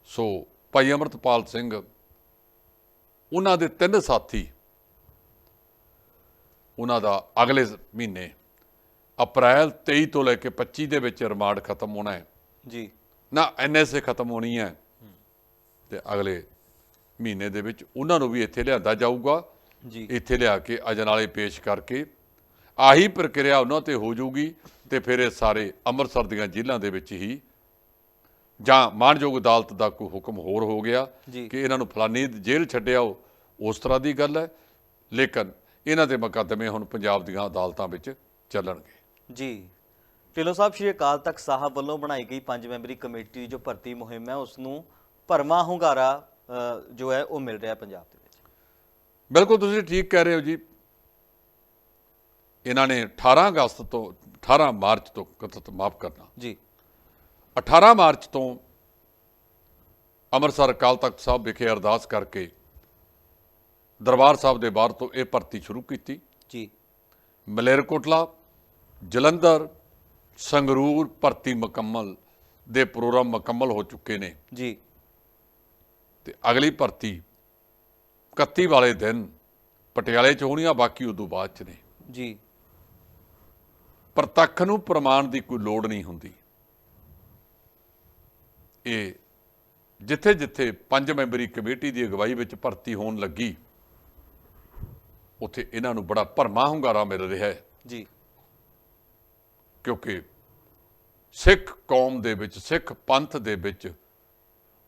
ਸੋ ਭਾਈ ਅਮਰਤਪਾਲ ਸਿੰਘ ਉਹਨਾਂ ਦੇ ਤਿੰਨ ਸਾਥੀ ਉਹਨਾਂ ਦਾ ਅਗਲੇ ਮਹੀਨੇ ਅਪ੍ਰੈਲ 23 ਤੋਂ ਲੈ ਕੇ 25 ਦੇ ਵਿੱਚ ਰਿਮਾਂਡ ਖਤਮ ਹੋਣਾ ਹੈ। ਜੀ। ਨਾ ਐਨਐਸਏ ਖਤਮ ਹੋਣੀ ਹੈ। ਤੇ ਅਗਲੇ ਮਹੀਨੇ ਦੇ ਵਿੱਚ ਉਹਨਾਂ ਨੂੰ ਵੀ ਇੱਥੇ ਲਿਆਂਦਾ ਜਾਊਗਾ। ਜੀ। ਇੱਥੇ ਲਿਆ ਕੇ ਅਜਨਾਲੇ ਪੇਸ਼ ਕਰਕੇ ਆਹੀ ਪ੍ਰਕਿਰਿਆ ਉਹਨਾਂ ਤੇ ਹੋ ਜਾਊਗੀ ਤੇ ਫਿਰ ਇਹ ਸਾਰੇ ਅੰਮ੍ਰਿਤਸਰ ਦੀਆਂ ਜੇਲ੍ਹਾਂ ਦੇ ਵਿੱਚ ਹੀ ਜਾਂ ਮਾਣਯੋਗ ਅਦਾਲਤ ਦਾ ਕੋਈ ਹੁਕਮ ਹੋਰ ਹੋ ਗਿਆ। ਕਿ ਇਹਨਾਂ ਨੂੰ ਫਲਾਨੀ ਜੇਲ੍ਹ ਛੱਡਿਆਓ ਉਸ ਤਰ੍ਹਾਂ ਦੀ ਗੱਲ ਹੈ। ਲੇਕਿਨ ਇਹਨਾਂ ਦੇ ਮੁਕੱਦਮੇ ਹੁਣ ਪੰਜਾਬ ਦੀਆਂ ਅਦਾਲਤਾਂ ਵਿੱਚ ਚੱਲਣਗੇ। ਜੀ। ਢਿੱਲੋਂ ਸਾਹਿਬ ਸ਼੍ਰੀ ਅਕਾਲ ਤਖਤ ਸਾਹਿਬ ਵੱਲੋਂ ਬਣਾਈ ਗਈ ਪੰਜ ਮੈਂਬਰੀ ਕਮੇਟੀ ਦੀ ਜੋ ਭਰਤੀ ਮੁਹਿੰਮ ਹੈ ਉਸ ਨੂੰ ਭਰਮਾ ਹੁੰਗਾਰਾ ਜੋ ਹੈ ਉਹ ਮਿਲ ਰਿਹਾ ਪੰਜਾਬ ਦੇ ਵਿੱਚ। ਬਿਲਕੁਲ ਤੁਸੀਂ ਠੀਕ ਕਹਿ ਰਹੇ ਹੋ ਜੀ। ਇਹਨਾਂ ਨੇ 18 ਅਗਸਤ ਤੋਂ 18 ਮਾਰਚ ਤੋਂ ਕਥਿਤ ਮਾਫ ਕਰਨਾ। ਜੀ। 18 ਮਾਰਚ ਤੋਂ ਅੰਮ੍ਰਿਤਸਰ ਅਕਾਲ ਤਖਤ ਸਾਹਿਬ ਵਿਖੇ ਅਰਦਾਸ ਕਰਕੇ ਦਰਬਾਰ ਸਾਹਿਬ ਦੇ ਬਾਹਰ ਤੋਂ ਇਹ ਭਰਤੀ ਸ਼ੁਰੂ ਕੀਤੀ। ਜੀ। ਮਲੇਰਕੋਟਲਾ ਜਲੰਧਰ ਸੰਗਰੂਰ ਭਰਤੀ ਮੁਕੰਮਲ ਦੇ ਪ੍ਰੋਗਰਾਮ ਮੁਕੰਮਲ ਹੋ ਚੁੱਕੇ ਨੇ। ਜੀ। ਤੇ ਅਗਲੀ ਭਰਤੀ 31 ਵਾਲੇ ਦਿਨ ਪਟਿਆਲੇ ਚ ਹੋਣੀ ਆ ਬਾਕੀ ਉਦੋਂ ਬਾਅਦ ਚ ਨੇ। ਜੀ। ਪ੍ਰਤੱਖ ਨੂੰ ਪ੍ਰਮਾਣ ਦੀ ਕੋਈ ਲੋੜ ਨਹੀਂ ਹੁੰਦੀ। ਇਹ ਜਿੱਥੇ ਜਿੱਥੇ ਪੰਜ ਮੈਂਬਰੀ ਕਮੇਟੀ ਦੀ ਅਗਵਾਈ ਵਿੱਚ ਭਰਤੀ ਹੋਣ ਲੱਗੀ ਉੱਥੇ ਇਹਨਾਂ ਨੂੰ ਬੜਾ ਭਰਮਾ ਹੁੰਗਾਰਾ ਮਿਲ ਰਿਹਾ ਹੈ। ਜੀ। ਕਿਉਂਕਿ ਸਿੱਖ ਕੌਮ ਦੇ ਵਿੱਚ ਸਿੱਖ ਪੰਥ ਦੇ ਵਿੱਚ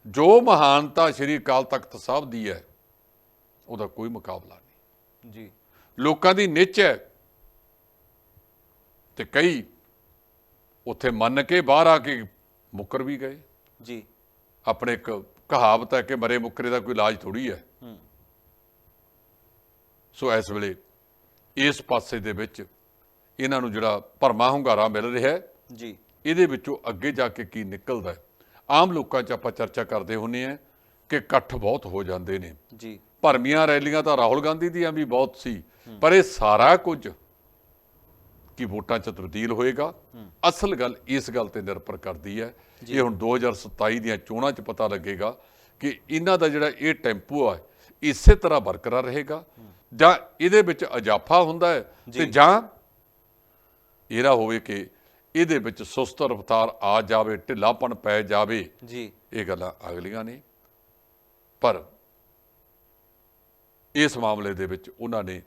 ਜੋ ਮਹਾਨਤਾ ਸ੍ਰੀ ਅਕਾਲ ਤਖਤ ਸਾਹਿਬ ਦੀ ਹੈ ਉਹਦਾ ਕੋਈ ਮੁਕਾਬਲਾ ਨਹੀਂ। ਜੀ। ਲੋਕਾਂ ਦੀ ਨਿਚ ਹੈ ਤੇ ਕਈ ਉੱਥੇ ਮੰਨ ਕੇ ਬਾਹਰ ਆ ਕੇ ਮੁੱਕਰ ਵੀ ਗਏ। ਜੀ। ਆਪਣੇ ਇੱਕ ਕਹਾਵਤ ਹੈ ਕਿ ਮਰੇ ਮੁੱਕਰੇ ਦਾ ਕੋਈ ਇਲਾਜ ਥੋੜੀ ਹੈ। ਸੋ ਇਸ ਵੇਲੇ ਇਸ ਪਾਸੇ ਦੇ ਵਿੱਚ ਇਹਨਾਂ ਨੂੰ ਜਿਹੜਾ ਭਰਮਾ ਹੁੰਗਾਰਾ ਮਿਲ ਰਿਹਾ ਹੈ ਜੀ। ਇਹਦੇ ਵਿੱਚੋਂ ਅੱਗੇ ਜਾ ਕੇ ਕੀ ਨਿਕਲਦਾ ਹੈ? ਆਮ ਲੋਕਾਂ 'ਚ ਆਪਾਂ ਚਰਚਾ ਕਰਦੇ ਹੁੰਨੇ ਆ ਕਿ ਇਕੱਠ ਬਹੁਤ ਹੋ ਜਾਂਦੇ ਨੇ। ਜੀ। ਭਰਮੀਆਂ ਰੈਲੀਆਂ ਤਾਂ ਰਾਹੁਲ ਗਾਂਧੀ ਦੀਆਂ ਵੀ ਬਹੁਤ ਸੀ ਪਰ ਇਹ ਸਾਰਾ ਕੁਝ ਕੀ ਵੋਟਾਂ 'ਚ ਤਬਦੀਲ ਹੋਏਗਾ। ਅਸਲ ਗੱਲ ਇਸ ਗੱਲ ਤੇ ਨਿਰਭਰ ਕਰਦੀ ਹੈ। ਇਹ ਹੁਣ 2027 ਦੀਆਂ ਚੋਣਾਂ 'ਚ ਪਤਾ ਲੱਗੇਗਾ ਕਿ ਇਹਨਾਂ ਦਾ ਜਿਹੜਾ ਇਹ ਟੈਂਪੋ ਹੈ ਇਸੇ ਤਰ੍ਹਾਂ ਬਰਕਰਾਰ ਰਹੇਗਾ। ਜਾਂ ਇਹਦੇ ਵਿੱਚ ਅਜਾਫਾ ਹੁੰਦਾ ਹੈ ਤੇ ਜਾਂ। ਇਹਦਾ ਹੋਵੇ ਕਿ ਇਹਦੇ ਵਿੱਚ ਸੁਸਤ ਰਫਤਾਰ ਆ ਜਾਵੇ ਢਿੱਲਾਪਣ ਪੈ ਜਾਵੇ। ਜੀ। ਇਹ ਗੱਲਾਂ ਅਗਲੀਆਂ ਨੇ। ਪਰ ਇਸ ਮਾਮਲੇ ਦੇ ਵਿੱਚ ਉਹਨਾਂ ਨੇ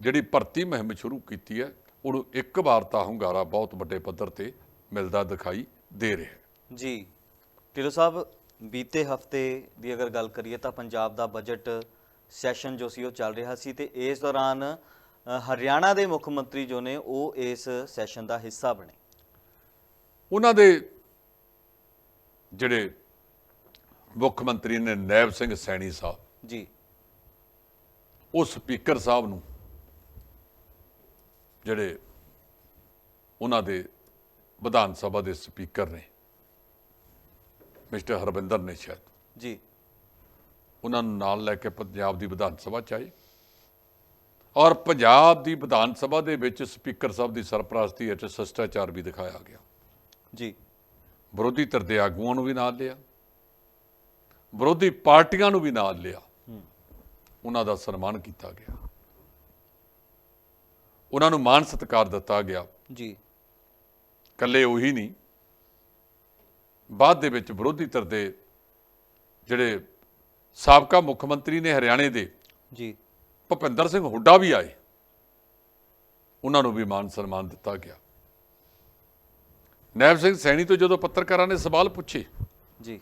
ਜਿਹੜੀ ਭਰਤੀ ਮੁਹਿੰਮ ਸ਼ੁਰੂ ਕੀਤੀ ਹੈ ਉਹਨੂੰ ਇੱਕ ਵਾਰ ਤਾਂ ਹੁੰਗਾਰਾ ਬਹੁਤ ਵੱਡੇ ਪੱਧਰ ਤੇ ਮਿਲਦਾ ਦਿਖਾਈ ਦੇ ਰਿਹਾ ਜੀ ਢਿੱਲੋਂ ਸਾਹਿਬ ਬੀਤੇ ਹਫ਼ਤੇ ਦੀ ਅਗਰ ਗੱਲ ਕਰੀਏ ਤਾਂ ਪੰਜਾਬ ਦਾ ਬਜਟ ਸੈਸ਼ਨ ਜੋ ਸੀ ਉਹ ਚੱਲ ਰਿਹਾ ਸੀ ਤੇ ਇਸ ਦੌਰਾਨ ਹਰਿਆਣਾ ਦੇ ਮੁੱਖ ਮੰਤਰੀ ਜੋ ਨੇ ਉਹ ਇਸ ਸੈਸ਼ਨ ਦਾ ਹਿੱਸਾ ਬਣੇ। ਉਹਨਾਂ ਦੇ ਜਿਹੜੇ ਮੁੱਖ ਮੰਤਰੀ ਨੇ ਨੈਬ ਸਿੰਘ ਸੈਣੀ ਸਾਹਿਬ ਜੀ। ਉਹ ਸਪੀਕਰ ਸਾਹਿਬ ਨੂੰ ਜਿਹੜੇ ਉਹਨਾਂ ਦੇ ਵਿਧਾਨ ਸਭਾ ਦੇ ਸਪੀਕਰ ਨੇ ਮਿਸਟਰ ਹਰਵਿੰਦਰ ਨੇ ਸ਼ਾਇਦ। ਜੀ। ਉਹਨਾਂ ਨੂੰ ਨਾਲ ਲੈ ਕੇ ਪੰਜਾਬ ਦੀ ਵਿਧਾਨ ਸਭਾ ਚ ਆਏ ਔਰ ਪੰਜਾਬ ਦੀ ਵਿਧਾਨ ਸਭਾ ਦੇ ਵਿੱਚ ਸਪੀਕਰ ਸਾਹਿਬ ਦੀ ਸਰਪ੍ਰਸਤੀ ਅਤੇ ਸ਼ਿਸ਼ਟਾਚਾਰ ਵੀ ਦਿਖਾਇਆ ਗਿਆ। ਜੀ। ਵਿਰੋਧੀ ਧਿਰ ਦੇ ਆਗੂਆਂ ਨੂੰ ਵੀ ਨਾਲ ਲਿਆ ਵਿਰੋਧੀ ਪਾਰਟੀਆਂ ਨੂੰ ਵੀ ਨਾਲ ਲਿਆ। ਉਹਨਾਂ ਦਾ ਸਨਮਾਨ ਕੀਤਾ ਗਿਆ। ਉਹਨਾਂ ਨੂੰ ਮਾਨ ਸਤਿਕਾਰ ਦਿੱਤਾ ਗਿਆ। ਜੀ। ਕੱਲੇ ਉਹੀ ਨਹੀਂ ਬਾਅਦ ਦੇ ਵਿੱਚ ਵਿਰੋਧੀ ਧਿਰ ਦੇ ਜਿਹੜੇ ਸਾਬਕਾ ਮੁੱਖ ਮੰਤਰੀ ਨੇ ਹਰਿਆਣੇ ਦੇ ਜੀ। ਭੁਪਿੰਦਰ ਸਿੰਘ ਹੁੱਡਾ ਵੀ ਆਏ। ਉਹਨਾਂ ਨੂੰ ਵੀ ਮਾਨ ਸਨਮਾਨ ਦਿੱਤਾ ਗਿਆ। ਨੈਬ ਸਿੰਘ ਸੈਣੀ ਤੋਂ ਜਦੋਂ ਪੱਤਰਕਾਰਾਂ ਨੇ ਸਵਾਲ ਪੁੱਛੇ ਜੀ।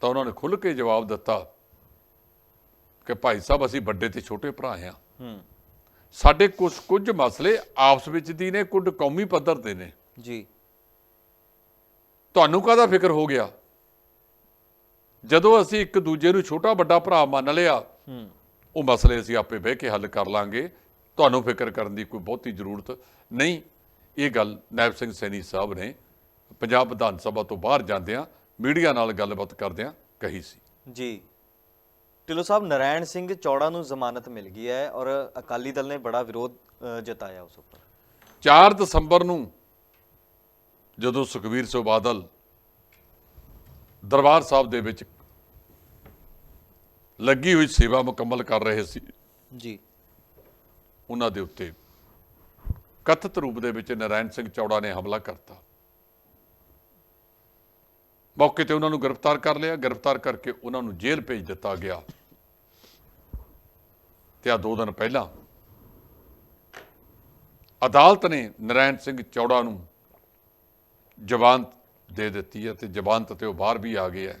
ਤਾਂ ਉਹਨਾਂ ਨੇ ਖੁੱਲ੍ਹ ਕੇ ਜਵਾਬ ਦਿੱਤਾ ਕਿ ਭਾਈ ਸਾਹਿਬ ਅਸੀਂ ਵੱਡੇ ਤੇ ਛੋਟੇ ਭਰਾ ਹਾਂ। ਹੂੰ। ਸਾਡੇ ਕੁਝ ਕੁਝ ਮਸਲੇ ਆਪਸ ਵਿੱਚ ਦੀ ਨੇ ਕੁਝ ਕੌਮੀ ਪੱਧਰ ਤੇ ਨੇ। ਜੀ। ਤੁਹਾਨੂੰ ਕਾਹਦਾ ਫਿਕਰ ਹੋ ਗਿਆ? ਜਦੋਂ ਅਸੀਂ ਇੱਕ ਦੂਜੇ ਨੂੰ ਛੋਟਾ ਵੱਡਾ ਭਰਾ ਮੰਨ ਲਿਆ ਹੂੰ। ਉਹ ਮਸਲੇ ਅਸੀਂ ਆਪੇ ਬਹਿ ਕੇ ਹੱਲ ਕਰ ਲਾਂਗੇ। ਤੁਹਾਨੂੰ ਫਿਕਰ ਕਰਨ ਦੀ ਕੋਈ ਬਹੁਤੀ ਜ਼ਰੂਰਤ ਨਹੀਂ। ਇਹ ਗੱਲ ਨਾਇਬ ਸਿੰਘ ਸੈਣੀ ਸਾਹਿਬ ਨੇ ਪੰਜਾਬ ਵਿਧਾਨ ਸਭਾ ਤੋਂ ਬਾਹਰ ਜਾਂਦਿਆਂ ਮੀਡੀਆ ਨਾਲ ਗੱਲਬਾਤ ਕਰਦਿਆਂ ਕਹੀ ਸੀ। ਜੀ। ਢਿੱਲੋਂ ਸਾਹਿਬ ਨਰਾਇਣ ਸਿੰਘ ਚੌੜਾ ਨੂੰ ਜ਼ਮਾਨਤ ਮਿਲ ਗਈ ਹੈ ਔਰ ਅਕਾਲੀ ਦਲ ਨੇ ਬੜਾ ਵਿਰੋਧ ਅ, ਜਤਾਇਆ ਉਸ ਉੱਪਰ। 4 ਦਸੰਬਰ ਨੂੰ ਜਦੋਂ ਸੁਖਬੀਰ ਸਿੰਘ ਬਾਦਲ ਦਰਬਾਰ ਸਾਹਿਬ ਦੇ ਵਿੱਚ ਲੱਗੀ ਹੋਈ ਸੇਵਾ ਮੁਕੰਮਲ ਕਰ ਰਹੇ ਸੀ ਜੀ। ਉਹਨਾਂ ਦੇ ਉੱਤੇ ਕਥਿਤ ਰੂਪ ਦੇ ਵਿੱਚ ਨਰਾਇਣ ਸਿੰਘ ਚੌੜਾ ਨੇ ਹਮਲਾ ਕਰਤਾ। ਮੌਕੇ ਤੇ ਉਹਨਾਂ ਨੂੰ ਗ੍ਰਿਫਤਾਰ ਕਰ ਲਿਆ। ਗ੍ਰਿਫਤਾਰ ਕਰਕੇ ਉਹਨਾਂ ਨੂੰ ਜੇਲ੍ਹ ਭੇਜ ਦਿੱਤਾ ਗਿਆ। ਤੇ ਆ ਦੋ ਦਿਨ ਪਹਿਲਾਂ ਅਦਾਲਤ ਨੇ ਨਰਾਇਣ ਸਿੰਘ ਚੌੜਾ ਨੂੰ ਜ਼ਮਾਨਤ ਦੇ ਦਿੱਤੀ ਹੈ ਤੇ ਜ਼ਮਾਨਤ ਤੇ ਉਹ ਬਾਹਰ ਵੀ ਆ ਗਏ ਹੈ।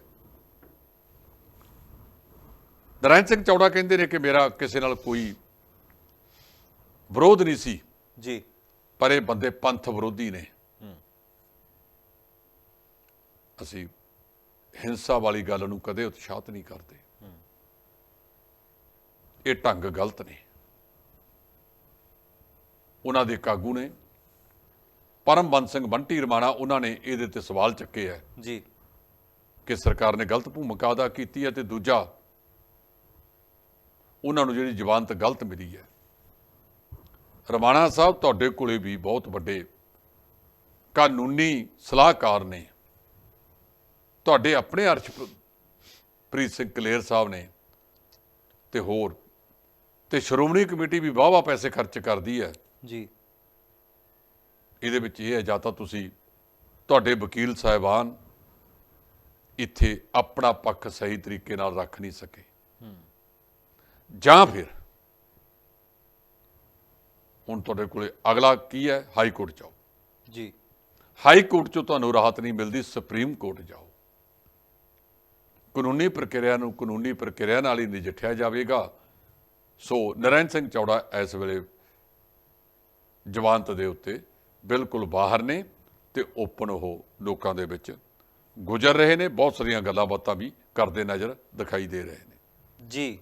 ਨਰਾਇਣ ਸਿੰਘ ਚੌੜਾ ਕਹਿੰਦੇ ਨੇ ਕਿ ਮੇਰਾ ਕਿਸੇ ਨਾਲ ਕੋਈ ਵਿਰੋਧ ਨਹੀਂ ਸੀ। ਜੀ। ਪਰ ਇਹ ਬੰਦੇ ਪੰਥ ਵਿਰੋਧੀ ਨੇ। ਅਸੀਂ ਹਿੰਸਾ ਵਾਲੀ ਗੱਲ ਨੂੰ ਕਦੇ ਉਤਸ਼ਾਹਤ ਨਹੀਂ ਕਰਦੇ। ਇਹ ਢੰਗ ਗਲਤ ਨੇ। ਉਹਨਾਂ ਦੇ ਕਾਗੂ ਨੇ। ਪਰਮਬੰਦ ਸਿੰਘ ਬੰਟੀ ਰਮਾਣਾ ਉਹਨਾਂ ਨੇ ਇਹਦੇ ਤੇ ਸਵਾਲ ਚੱਕੇ ਹੈ ਜੀ। ਕਿ ਸਰਕਾਰ ਨੇ ਗਲਤ ਭੂਮਿਕਾ ਅਦਾ ਕੀਤੀ ਹੈ ਤੇ ਦੂਜਾ ਉਹਨਾਂ ਨੂੰ ਜਿਹੜੀ ਜ਼ਮਾਨਤ ਗਲਤ ਮਿਲੀ ਹੈ। ਰਮਾਣਾ ਸਾਹਿਬ ਤੁਹਾਡੇ ਕੋਲੇ ਵੀ ਬਹੁਤ ਵੱਡੇ ਕਾਨੂੰਨੀ ਸਲਾਹਕਾਰ ਨੇ। ਤੁਹਾਡੇ ਆਪਣੇ ਅਰਸ਼ਪ੍ਰੀਤ ਸਿੰਘ ਕਲੇਰ ਸਾਹਿਬ ਨੇ ਤੇ ਹੋਰ। ਤੇ ਸ਼੍ਰੋਮਣੀ ਕਮੇਟੀ ਵੀ ਵਾਹਵਾ ਪੈਸੇ ਖਰਚ ਕਰਦੀ ਹੈ। ਜੀ। ਇਹਦੇ ਵਿੱਚ ਇਹ ਹੈ ਜਾਂ ਤਾਂ ਤੁਸੀਂ ਤੁਹਾਡੇ ਵਕੀਲ ਸਾਹਿਬਾਨ ਇੱਥੇ ਆਪਣਾ ਪੱਖ ਸਹੀ ਤਰੀਕੇ ਨਾਲ ਰੱਖ ਨਹੀਂ ਸਕੇ। ਜਾਂ ਫਿਰ ਹੁਣ ਤੁਹਾਡੇ ਕੋਲੇ ਅਗਲਾ ਕੀ ਹੈ? ਹਾਈ ਕੋਰਟ ਜਾਓ। ਜੀ। ਹਾਈ ਕੋਰਟ ਚੋਂ ਤੁਹਾਨੂੰ ਰਾਹਤ ਨਹੀਂ ਮਿਲਦੀ ਸੁਪਰੀਮ ਕੋਰਟ ਜਾਓ। ਕਾਨੂੰਨੀ ਪ੍ਰਕਿਰਿਆ ਨੂੰ ਕਾਨੂੰਨੀ ਪ੍ਰਕਿਰਿਆ ਨਾਲ ਹੀ ਨਜਿੱਠਿਆ ਜਾਵੇਗਾ। ਸੋ ਨਰੈਣ ਸਿੰਘ ਚੌੜਾ ਇਸ ਵੇਲੇ ਜਵਾਨਤ ਦੇ ਉੱਤੇ ਬਿਲਕੁਲ ਬਾਹਰ ਨੇ ਤੇ ਓਪਨ ਉਹ ਲੋਕਾਂ ਦੇ ਵਿੱਚ ਗੁਜ਼ਰ ਰਹੇ ਨੇ। ਬਹੁਤ ਸਾਰੀਆਂ ਗੱਲਾਂ ਬਾਤਾਂ ਵੀ ਕਰਦੇ ਨਜ਼ਰ ਦਿਖਾਈ ਦੇ ਰਹੇ ਨੇ। ਜੀ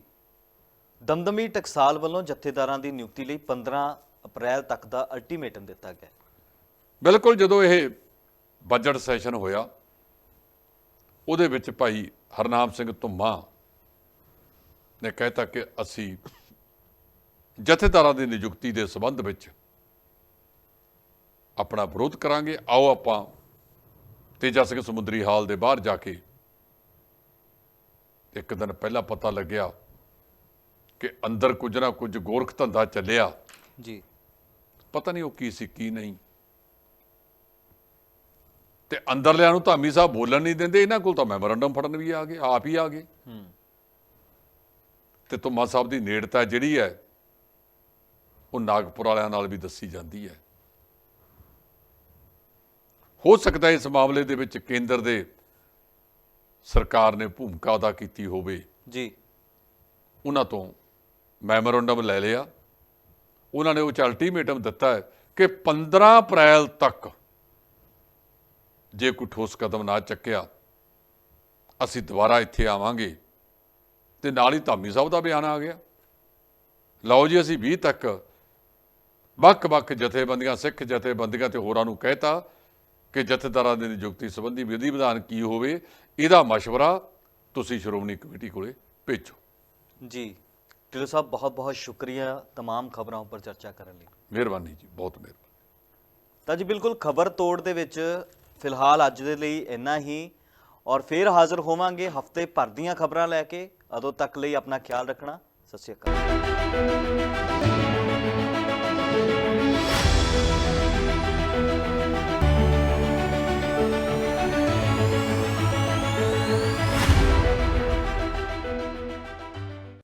ਦਮਦਮੀ ਟਕਸਾਲ ਵੱਲੋਂ ਜਥੇਦਾਰਾਂ ਦੀ ਨਿਯੁਕਤੀ ਲਈ 15 ਅਪ੍ਰੈਲ ਤੱਕ ਦਾ ਅਲਟੀਮੇਟਮ ਦਿੱਤਾ ਗਿਆ। ਬਿਲਕੁਲ ਜਦੋਂ ਇਹ ਬਜਟ ਸੈਸ਼ਨ ਹੋਇਆ ਉਹਦੇ ਵਿੱਚ ਭਾਈ ਹਰਨਾਮ ਸਿੰਘ ਧੁੰਮਾ ਨੇ ਕਹਿਤਾ ਕਿ ਅਸੀਂ ਜਥੇਦਾਰਾਂ ਦੀ ਨਿਯੁਕਤੀ ਦੇ ਸੰਬੰਧ ਵਿੱਚ ਆਪਣਾ ਵਿਰੋਧ ਕਰਾਂਗੇ। ਆਓ ਆਪਾਂ ਤੇਜਾ ਸਿੰਘ ਸਮੁੰਦਰੀ ਹਾਲ ਦੇ ਬਾਹਰ ਜਾ ਕੇ ਇੱਕ ਦਿਨ ਪਹਿਲਾਂ ਪਤਾ ਲੱਗਿਆ ਕਿ ਅੰਦਰ ਕੁਝ ਨਾ ਕੁਝ ਗੋਰਖ ਧੰਦਾ ਚੱਲਿਆ। ਜੀ। ਪਤਾ ਨਹੀਂ ਉਹ ਕੀ ਸੀ ਕੀ ਨਹੀਂ। ਤੇ ਅੰਦਰਲਿਆਂ ਨੂੰ ਧਾਮੀ ਸਾਹਿਬ ਬੋਲਣ ਨਹੀਂ ਦਿੰਦੇ ਇਹਨਾਂ ਕੋਲ ਤਾਂ ਮੈਮੋਰੰਡਮ ਫੜਨ ਵੀ ਆ ਗਏ ਆਪ ਹੀ ਆ ਗਏ। ਹੂੰ। ਤੇ ਧੁੰਮਾ ਸਾਹਿਬ ਦੀ ਨੇੜਤਾ ਜਿਹੜੀ ਹੈ ਉਹ ਨਾਗਪੁਰ ਵਾਲਿਆਂ ਨਾਲ ਵੀ ਦੱਸੀ ਜਾਂਦੀ ਹੈ। ਹੋ ਸਕਦਾ ਇਸ ਮਾਮਲੇ ਦੇ ਵਿੱਚ ਕੇਂਦਰ ਦੇ ਸਰਕਾਰ ਨੇ ਭੂਮਿਕਾ ਅਦਾ ਕੀਤੀ ਹੋਵੇ। ਜੀ। ਉਹਨਾਂ ਤੋਂ ਮੈਮੋਰੰਡਮ ਲੈ ਲਿਆ। ਉਹਨਾਂ ਨੇ ਉਹ ਚ ਅਲਟੀਮੇਟਮ ਦਿੱਤਾ ਹੈ ਕਿ 15 ਅਪ੍ਰੈਲ ਤੱਕ ਜੇ ਕੋਈ ਠੋਸ ਕਦਮ ਨਾ ਚੱਕਿਆ ਅਸੀਂ ਦੁਬਾਰਾ ਇੱਥੇ ਆਵਾਂਗੇ। ਤੇ ਨਾਲ ਹੀ ਧਾਮੀ ਸਾਹਿਬ ਦਾ ਬਿਆਨ ਆ ਗਿਆ। ਲਓ ਜੀ ਅਸੀਂ 20 ਤੱਕ ਵੱਖ-ਵੱਖ ਜਥੇਬੰਦੀਆਂ ਸਿੱਖ ਜਥੇਬੰਦੀਆਂ ਤੇ ਹੋਰਾਂ ਨੂੰ ਕਹਿਤਾ ਕਿ ਜਥੇਦਾਰਾਂ ਦੀ ਨਿਯੁਕਤੀ ਸੰਬੰਧੀ ਵਿਧੀ ਵਿਧਾਨ ਕੀ ਹੋਵੇ ਇਹਦਾ مشਵਰਾ ਤੁਸੀਂ ਸ਼੍ਰੋਮਣੀ ਕਮੇਟੀ ਕੋਲੇ ਭੇਜੋ। ਜੀ ਢਿੱਲੋਂ ਸਾਹਿਬ ਬਹੁਤ-ਬਹੁਤ ਸ਼ੁਕਰੀਆ ਤਮਾਮ ਖਬਰਾਂ ਉੱਪਰ ਚਰਚਾ ਕਰਨ ਲਈ। ਮਿਹਰਬਾਨੀ ਜੀ ਬਹੁਤ ਮਿਹਰਬਾਨੀ। ਤਾਂ ਜੀ ਬਿਲਕੁਲ ਖਬਰ ਤੋੜ ਦੇ ਵਿੱਚ ਫਿਲਹਾਲ ਅੱਜ ਦੇ ਲਈ ਇੰਨਾ ਹੀ। ਔਰ ਫੇਰ ਹਾਜ਼ਰ ਹੋਵਾਂਗੇ ਹਫ਼ਤੇ ਭਰ ਦੀਆਂ ਖਬਰਾਂ ਲੈ ਕੇ। ਅਦੋਂ ਤੱਕ ਲਈ ਆਪਣਾ ਖਿਆਲ ਰੱਖਣਾ। ਸਤਿ ਸ਼੍ਰੀ ਅਕਾਲ।